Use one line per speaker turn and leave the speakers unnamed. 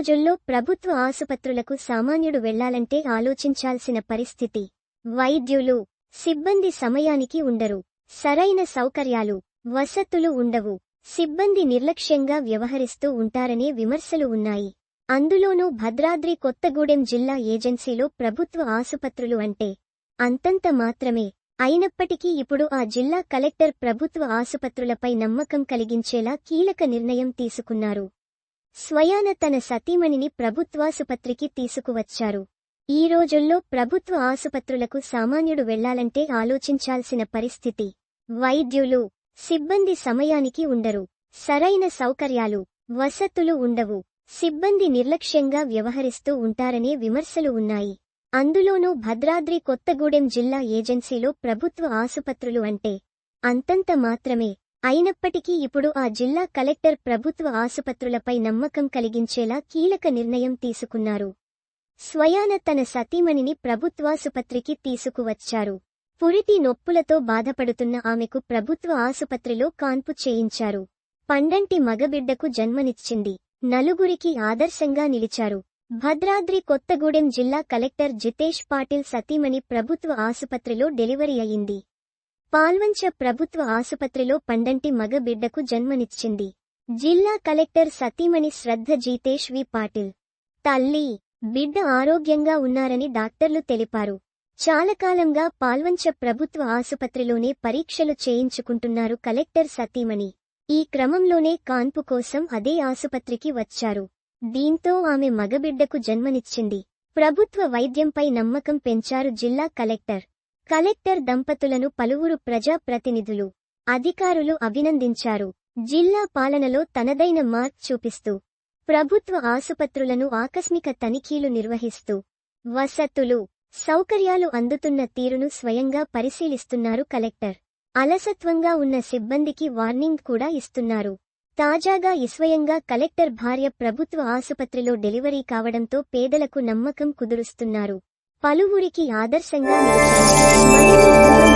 రోజుల్లో ప్రభుత్వ ఆసుపత్రులకు సామాన్యుడు వెళ్ళాలంటే ఆలోచించాల్సిన పరిస్థితి. వైద్యులు సిబ్బంది సమయానికి ఉండరు. సరైన సౌకర్యాలు వసతులు ఉండవు. సిబ్బంది నిర్లక్ష్యంగా వ్యవహరిస్తూ ఉంటారనే విమర్శలు ఉన్నాయి. అందులోనూ భద్రాద్రి కొత్తగూడెం జిల్లా ఏజెన్సీలో ప్రభుత్వ ఆసుపత్రులు అంటే అంతంత మాత్రమే. అయినప్పటికీ ఇప్పుడు ఆ జిల్లా కలెక్టర్ ప్రభుత్వ ఆసుపత్రులపై నమ్మకం కలిగించేలా కీలక నిర్ణయం తీసుకున్నారు. స్వయాన తన సతీమణిని ప్రభుత్వాసుపత్రికి తీసుకువచ్చారు. ఈ రోజుల్లో ప్రభుత్వ ఆసుపత్రులకు సామాన్యుడు వెళ్ళాలంటే ఆలోచించాల్సిన పరిస్థితి. వైద్యులు సిబ్బంది సమయానికి ఉండరు. సరైన సౌకర్యాలు వసతులు ఉండవు. సిబ్బంది నిర్లక్ష్యంగా వ్యవహరిస్తూ ఉంటారనే విమర్శలు ఉన్నాయి. అందులోనూ భద్రాద్రి కొత్తగూడెం జిల్లా ఏజెన్సీలో ప్రభుత్వ ఆసుపత్రులు అంటే అంతంత మాత్రమే. అయినప్పటికీ ఇప్పుడు ఆ జిల్లా కలెక్టర్ ప్రభుత్వ ఆసుపత్రులపై నమ్మకం కలిగించేలా కీలక నిర్ణయం తీసుకున్నారు. స్వయాన తన సతీమణిని ప్రభుత్వాసుపత్రికి తీసుకువచ్చారు. పురిటి నొప్పులతో బాధపడుతున్న ఆమెకు ప్రభుత్వ ఆసుపత్రిలో కాన్పు చేయించారు. పండంటి మగబిడ్డకు జన్మనిచ్చింది. నలుగురికి ఆదర్శంగా నిలిచారు. భద్రాద్రి కొత్తగూడెం జిల్లా కలెక్టర్ జితేష్ పాటిల్ సతీమణి ప్రభుత్వ ఆసుపత్రిలో డెలివరీ అయింది. పాల్వంచ ప్రభుత్వ ఆసుపత్రిలో పండంటి మగ బిడ్డకు జన్మనిచ్చింది. జిల్లా కలెక్టర్ సతీమణి శ్రద్ధ జీతేష్ వి. పాటిల్. తల్లి బిడ్డ ఆరోగ్యంగా ఉన్నారని డాక్టర్లు తెలిపారు. చాలాకాలంగా పాల్వంచ ప్రభుత్వ ఆసుపత్రిలోనే పరీక్షలు చేయించుకుంటున్నారు కలెక్టర్ సతీమణి. ఈ క్రమంలోనే కాన్పు కోసం అదే ఆసుపత్రికి వచ్చారు. దీంతో ఆమె మగబిడ్డకు జన్మనిచ్చింది. ప్రభుత్వ వైద్యంపై నమ్మకం పెంచారు జిల్లా కలెక్టర్. కలెక్టర్ దంపతులను పలువురు ప్రజాప్రతినిధులు అధికారులు అభినందించారు. జిల్లా పాలనలో తనదైన మార్క్ చూపిస్తూ ప్రభుత్వ ఆసుపత్రులను ఆకస్మిక తనిఖీలు నిర్వహిస్తూ వసతులు సౌకర్యాలు అందుతున్న తీరును స్వయంగా పరిశీలిస్తున్నారు కలెక్టర్. అలసత్వంగా ఉన్న సిబ్బందికి వార్నింగ్ కూడా ఇస్తున్నారు. తాజాగా ఇస్వయంగా కలెక్టర్ భార్య ప్రభుత్వ ఆసుపత్రిలో డెలివరీ కావడంతో పేదలకు నమ్మకం కుదురుస్తున్నారు. పలువురికి ఆదర్శంగా నిలిచారు.